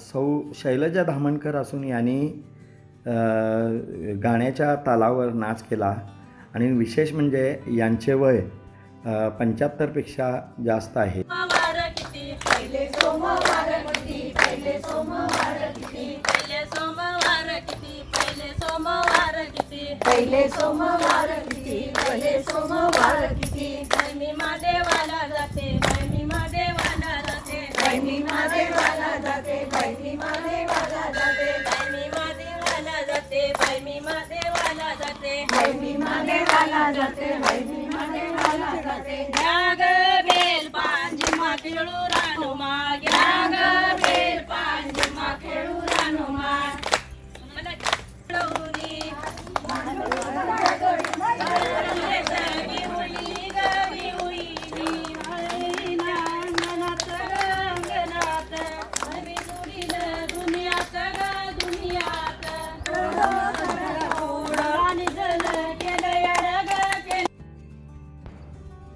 सौ शैलजा धामणकर असून यांनी गाण्याच्या तालावर नाच केला आणि विशेष म्हणजे यांचे वय पंच्याहत्तरपेक्षा जास्त आहे पहिले सोमवार किती पहिले सोमवार किती पहिले सोमवार किती पहिले मी महादेवाला जाते मी महादेवाला जाते मी महादेवाला देवाला जाते वैजी देवाला जाते. नाग बेल पांजी माकिळू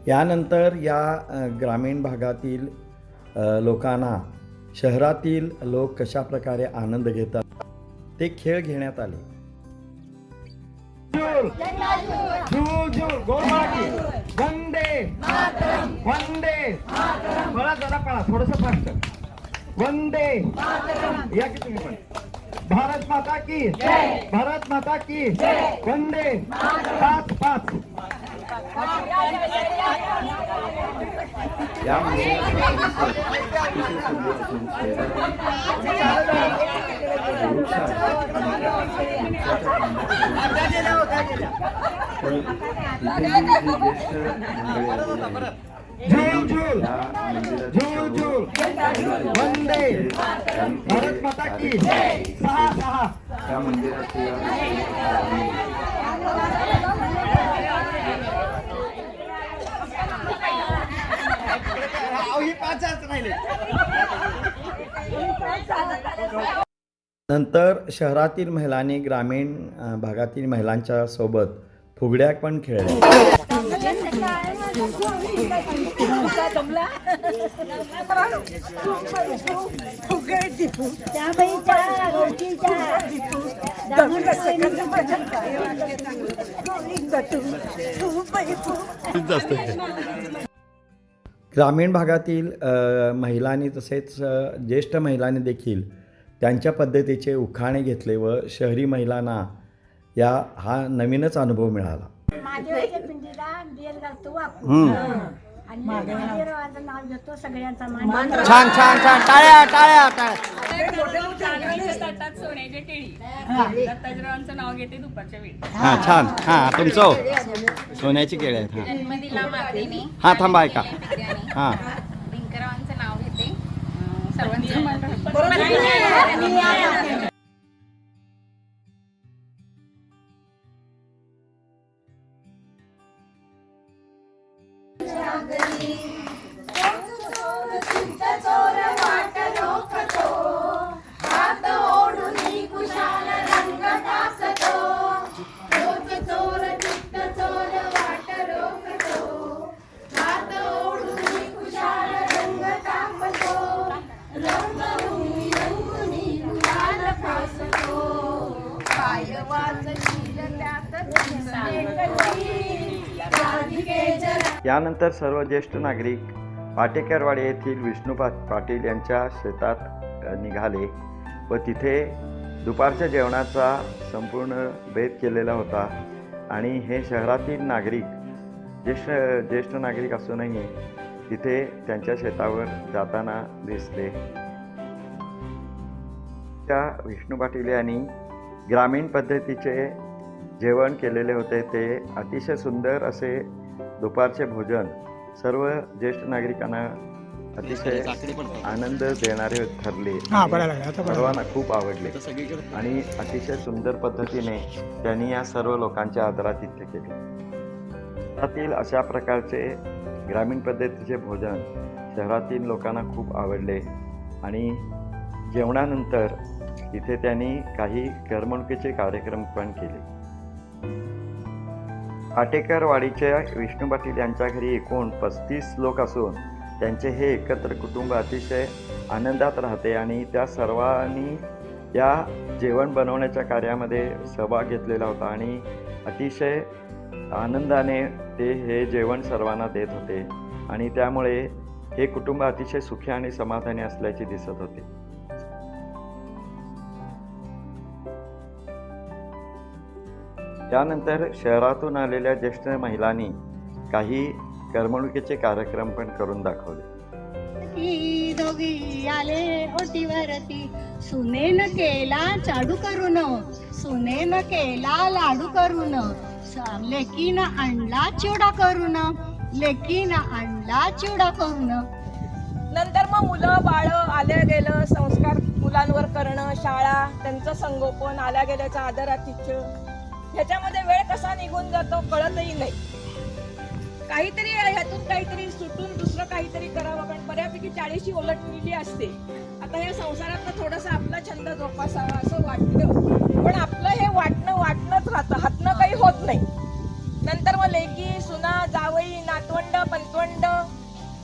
यानंतर या ग्रामीण भागातील लोकांना शहरातील लोक कशा प्रकारे आनंद घेतात ते खेळ घेण्यात आले. भारत माता की भारत माता की वंदे पाच पाच. यामध्ये अतिशय सुंदर असून त्या मंदिराची अहो, पाचच राहिले. नंतर शहरातील महिलांनी ग्रामीण भागातील महिलांच्या सोबत फुगड्या पण खेळल्या. रोटीच्या ग्रामीण भागातील महिलांनी तसेच ज्येष्ठ महिलांनी देखील त्यांच्या पद्धतीचे उखाणे घेतले व शहरी महिलांना या हा नवीनच अनुभव मिळाला. आणि महादेवाचं नाव घेतो सगळ्यांचा मान. छान छान छान. टाळ्या टाळ्या टाळ्या. चांदणीच्या ताटात सोन्याची केळी दत्ताजीरावांचं नाव घेते दुपारच्या वेळी. हा छान. हा तुमचं? सोन्याची केळी आहेत हा. जन्म दिला मातेने. हा थांबा ऐका. हा. नाव घेते. सर्वांचं यानंतर सर्व ज्येष्ठ नागरिक पाटेकरवाडी येथील विष्णू पा पाटील यांच्या शेतात निघाले व तिथे दुपारच्या जेवणाचा संपूर्ण भेद केलेला होता. आणि हे शहरातील नागरिक ज्येष्ठ ज्येष्ठ नागरिक असूनही तिथे त्यांच्या शेतावर जाताना दिसले. त्या विष्णू पाटील यांनी ग्रामीण पद्धतीचे जेवण केलेले होते. ते अतिशय सुंदर असे दुपारचे भोजन सर्व ज्येष्ठ नागरिकांना अतिशय आनंद देणारे ठरले. सर्वांना खूप आवडले. आणि अतिशय सुंदर पद्धतीने त्यांनी या सर्व लोकांच्या आदरातिथ्य केले. शहरातील अशा प्रकारचे ग्रामीण पद्धतीचे भोजन शहरातील लोकांना खूप आवडले. आणि जेवणानंतर तिथे त्यांनी काही करमणुकीचे कार्यक्रम पण केले. आटेकरवाडीच्या विष्णू पाटील यांच्या घरी एकूण पस्तीस लोक असून त्यांचे हे एकत्र कुटुंब अतिशय आनंदात राहते आणि त्या सर्वांनी या जेवण बनवण्याच्या कार्यामध्ये सहभाग घेतलेला होता आणि अतिशय आनंदाने ते हे जेवण सर्वांना देत होते. आणि त्यामुळे हे कुटुंब अतिशय सुखी आणि समाधानी असल्याचे दिसत होते. त्यानंतर शहरातून आलेल्या ज्येष्ठ महिलांनी काही करमणुकीचे कार्यक्रम पण करून दाखवले. ती दोघी आले ओटीवरती सुनेन केला चाडू करून. सुनेन केला लाडू करून. लेकीन आणला चिवडा करून. लेकीन आणला चिवडा करून. नंतर मग मुलं बाळ आल्या गेलं संस्कार मुलांवर करणं शाळा त्यांचं संगोपन आल्या गेल्याचं आदर आतिथ्य ह्याच्यामध्ये वेळ कसा निघून जातो कळतही नाही. काहीतरी ह्यातून काहीतरी सुटून दुसरं काहीतरी करावं कारण बऱ्यापैकी चाळीशी ओलटलेली असते. आता या संसारात थोडासा आपला छंद जोपासावा असं वाटतं. पण आपलं हे वाटणं वाटणंच राहतं. हातनं काही होत नाही. नंतर मग लेकी सुना जावई नातवंड पंतवंड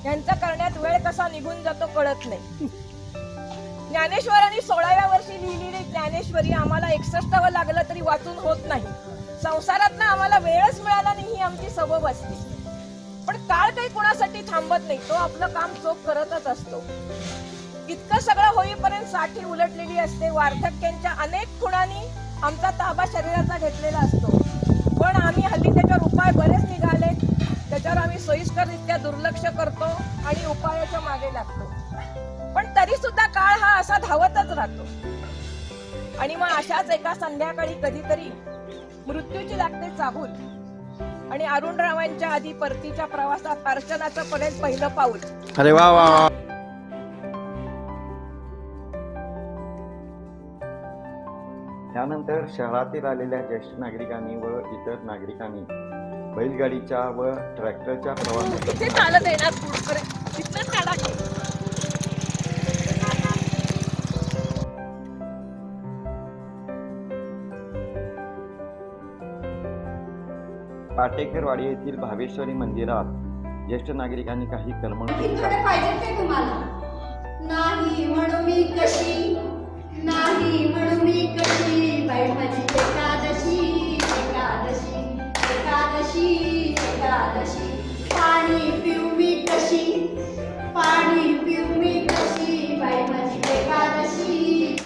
यांचा करण्यात वेळ कसा निघून जातो कळत नाही. ज्ञानेश्वरांनी तरी आम्हाला एकसष्टावं लागलं तरी वाचून होत नाही. संसारात ना आम्हाला वेळच मिळाला नाही ही आमची सबब असते. पण काळ काही कुणासाठी थांबत नाही तो आपलं काम चोख करतच असतो. इतकं सगळं होईपर्यंत साठी उलटलेली असते. वार्धक्यांच्या अनेक खुणांनी आमचा ताबा शरीराचा घेतलेला असतो. पण आम्ही हल्ली त्याच्यावर उपाय बरेच निघाले. त्याच्यावर आम्ही सोयीस्कररित्या दुर्लक्ष करतो आणि उपायाच्या मागे लागतो. पण तरी सुद्धा काळ हा असा धावतच राहतो. आणि मग अशाच एका संध्याकाळी कधीतरी मृत्यूची लागते चाहूल. आणि अरुणरावांच्या आधी परतीच्या प्रवासात अर्चनाचं पर्यंत पहिलं पाऊल. अरे वा वा त्यानंतर शहरातील आलेल्या ज्येष्ठ नागरिकांनी व इतर नागरिकांनी बैलगाडीच्या व ट्रॅक्टरच्या प्रवासात चालत येणार पुढपर्यंत. तिथनंच काढा पाटेकरवाडी येथील भावेश्वरी मंदिरात ज्येष्ठ नागरिकांनी काही करमणुकीचे नाही म्हणून मी कशी नाही म्हणून मी कशी बाई माझी